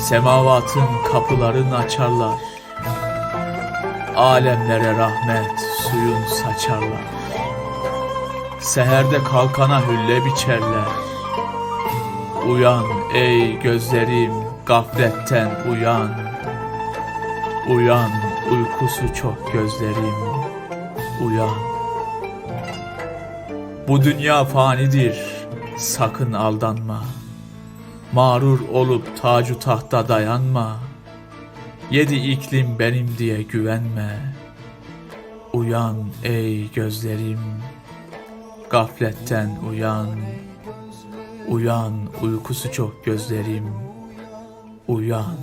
Semavatın kapılarını açarlar. Alemlere rahmet suyun saçarlar. Seherde kalkana hülle biçerler. Uyan ey gözlerim gafletten uyan. Uyan uykusu çok gözlerim uyan. Bu dünya fanidir sakın aldanma. Mağrur olup tacu tahta dayanma. Yedi iklim benim diye güvenme. Uyan ey gözlerim. Gafletten uyan. Uyan uykusu çok gözlerim. Uyan.